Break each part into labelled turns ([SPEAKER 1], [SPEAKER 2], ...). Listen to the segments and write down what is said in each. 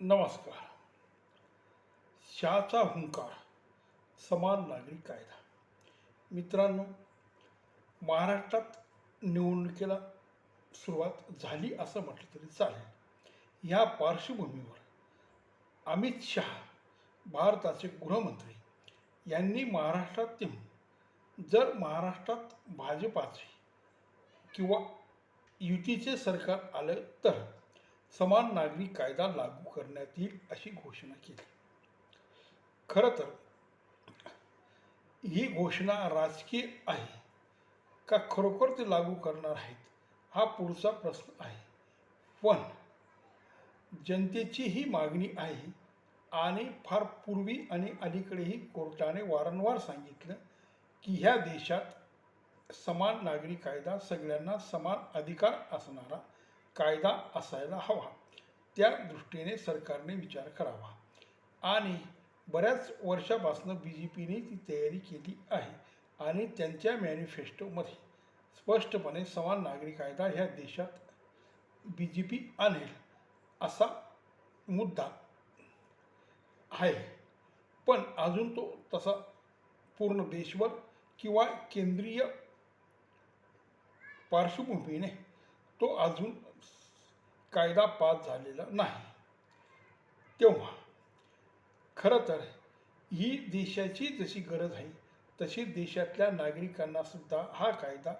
[SPEAKER 1] नमस्कार. शहाचा हुंकार समान नागरिक कायदा. मित्रांनो महाराष्ट्रात निवडणुकीला सुरुवात झाली असं म्हटलं तरी चालेल. या पार्श्वभूमीवर अमित शहा भारताचे गृहमंत्री यांनी महाराष्ट्रात येऊन जर महाराष्ट्रात भाजपाचे किंवा युतीचे सरकार आलं तर समान नागरिक कायदा लागू करण्यात येईल अशी घोषणा केली. खरं तर ही घोषणा राजकीय आहे का खरोखर ते लागू करणार आहेत हा पुढचा प्रश्न आहे. पण जनतेची ही मागणी आहे आणि फार पूर्वी आणि अलीकडेही कोर्टाने वारंवार सांगितलं की ह्या देशात समान नागरी कायदा सगळ्यांना समान अधिकार असणारा कायदा असायला हवा. त्या दृष्टीने सरकारने विचार करावा. आणि बऱ्याच वर्षापासून बी जे पीने ती तयारी केली आहे आणि त्यांच्या मॅनिफेस्टोमध्ये स्पष्टपणे समान नागरी कायदा ह्या देशात बी जे पी आणेल असा मुद्दा आहे. पण अजून तो तसा पूर्ण देशभर किंवा केंद्रीय पार्श्वभूमीने तो अजून कायदा पास झालेला नाही. तेव्हा खरं तर ही देशाची जशी गरज आहे तशी देशातल्या नागरिकांना सुद्धा हा कायदा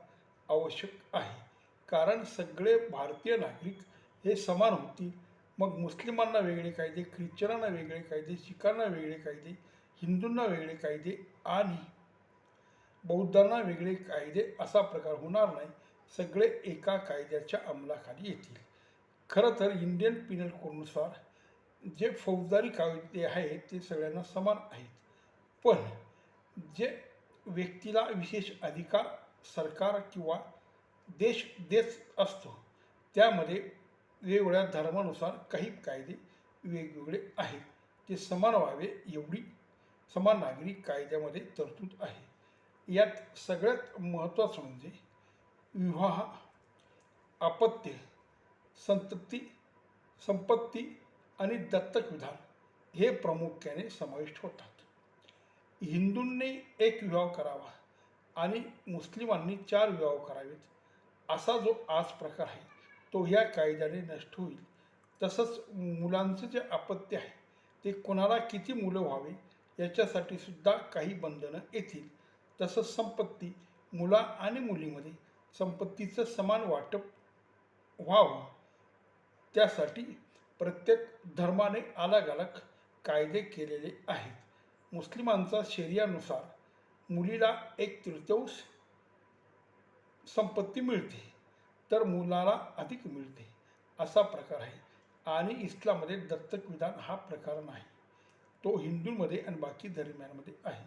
[SPEAKER 1] आवश्यक आहे. कारण सगळे भारतीय नागरिक हे समान होतील. मग मुस्लिमांना वेगळे कायदे ख्रिश्चनांना वेगळे कायदे शिखांना वेगळे कायदे हिंदूंना वेगळे कायदे आणि बौद्धांना वेगळे कायदे असा प्रकार होणार नाही. सगळे एका कायद्याच्या अंमलाखाली येतील. खरं तर इंडियन पिनल कोडनुसार जे फौजदारी कायदे आहेत ते सगळ्यांना समान आहेत. पण जे व्यक्तीला विशेष अधिकार सरकार किंवा देश देत असतो त्यामध्ये वेगवेगळ्या धर्मानुसार काही कायदे वेगवेगळे आहेत. ते समान व्हावे एवढी समान नागरिक कायद्यामध्ये तरतूद आहे. यात सगळ्यात महत्त्वाचं म्हणजे विवाह अपत्य संतप्ती संपत्ती आणि दत्तक विधान हे प्रामुख्याने समाविष्ट होतात. हिंदूंनी एक विवाह करावा आणि मुस्लिमांनी चार विवाह करावेत असा जो आज प्रकार आहे तो ह्या कायद्याने नष्ट होईल. तसंच मुलांचं जे अपत्य आहे ते कोणाला किती मुलं व्हावे याच्यासाठी सुद्धा काही बंधनं येतील. तसंच संपत्ती मुला आणि मुलीमध्ये संपत्तीचं समान वाटप व्हावं त्यासाठी प्रत्येक धर्माने अलग अलग कायदे केलेले आहेत. मुस्लिमांचा शरियानुसार मुलीला एक तृतीयांश संपत्ती मिळते तर मुलाला अधिक मिळते असा प्रकार आहे. आणि इस्लाममध्ये दत्तक विधान हा प्रकार नाही. तो हिंदूंमध्ये आणि बाकी धर्मियांमध्ये आहे.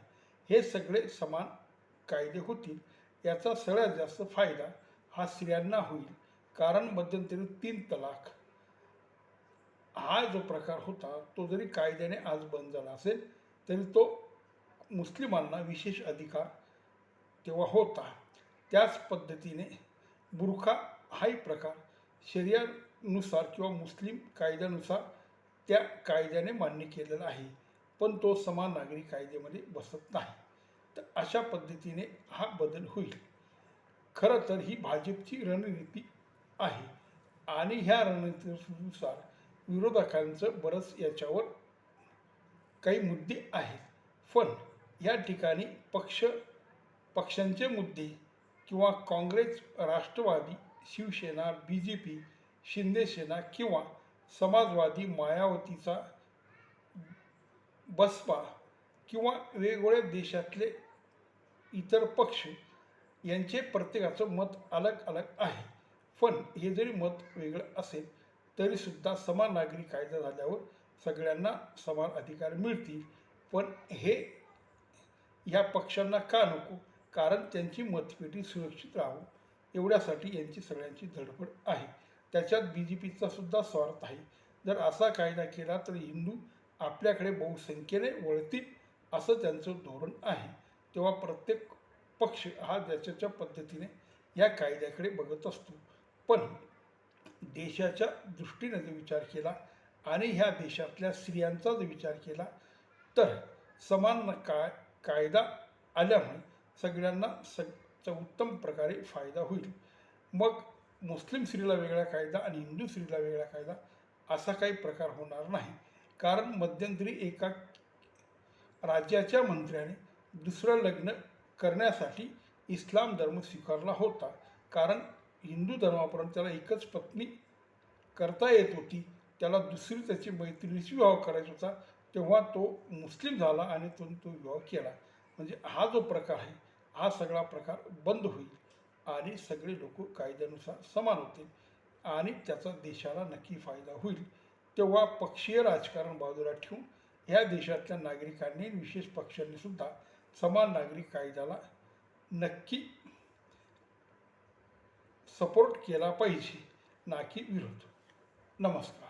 [SPEAKER 1] हे सगळे समान कायदे होतील याचा सगळ्यात जास्त फायदा हा स्त्रियांना होईल. कारण मध्यंतरी तीन तलाक हा जो प्रकार होता तो जरी कायद्याने आज बंद झाला असेल तरी तो मुस्लिमांना विशेष अधिकार तेव्हा होता. त्याच पद्धतीने बुरखा हाही प्रकार शर्यानुसार किंवा मुस्लिम कायद्यानुसार त्या कायद्याने मान्य केलेला आहे पण तो समान नागरी कायद्यामध्ये बसत नाही. तर अशा पद्धतीने हा बदल होईल. खरं तर ही भाजपची रणनीती आहे आणि ह्या रणनीतीनुसार विरोधकांचं बरंच याच्यावर काही मुद्दे आहेत. पण या ठिकाणी पक्ष पक्षांचे मुद्दे किंवा Congress Rashtrawadi Shiv Sena B J P Shinde Sena किंवा समाजवादी मायावतीचा बसपा किंवा वेगवेगळ्या देशातले इतर पक्ष यांचे प्रत्येकाचं मत अलग अलग आहे. पण हे जरी मत वेगळं असेल तरीसुद्धा समान नागरी कायदा झाल्यावर सगळ्यांना समान अधिकार मिळतील. पण हे ह्या पक्षांना का नको? कारण त्यांची मतपेटी सुरक्षित राहावं एवढ्यासाठी यांची सगळ्यांची धडपड आहे. त्याच्यात बी जे पीचा सुद्धा स्वार्थ आहे. जर असा कायदा केला तर हिंदू आपल्याकडे बहुसंख्येने वळतील असं त्यांचं धोरण आहे. तेव्हा प्रत्येक पक्ष हा ज्याच्या पद्धतीने या कायद्याकडे बघत असतो. पण देशाच्या दृष्टीने जर विचार केला आणि ह्या देशातल्या स्त्रियांचा जर विचार केला तर समान काय कायदा आल्यामुळे सगळ्यांना सग उत्तम प्रकारे फायदा होईल. मग मुस्लिम स्त्रीला वेगळा कायदा आणि हिंदू स्त्रीला वेगळा कायदा असा काही प्रकार होणार नाही. कारण मध्यंतरी एका राज्याच्या मंत्र्याने दुसरं लग्न करण्यासाठी इस्लाम धर्म स्वीकारला होता. कारण हिंदू धर्मापर्यंत त्याला एकच पत्नी करता येत होती. त्याला दुसरी त्याची मैत्रिणीशी विवाह करायचा होता. तेव्हा तो मुस्लिम झाला आणि तो तो विवाह केला. म्हणजे हा जो प्रकार आहे हा सगळा प्रकार बंद होईल आणि सगळे लोक कायद्यानुसार समान होतील आणि त्याचा देशाला नक्की फायदा होईल. तेव्हा पक्षीय राजकारण बाजूला ठेवून ह्या देशातल्या नागरिकांनी विशेष पक्षांनी सुद्धा समान नागरिक कायद्याला नक्की सपोर्ट केला पाहिजे. ना की विरोध. नमस्कार.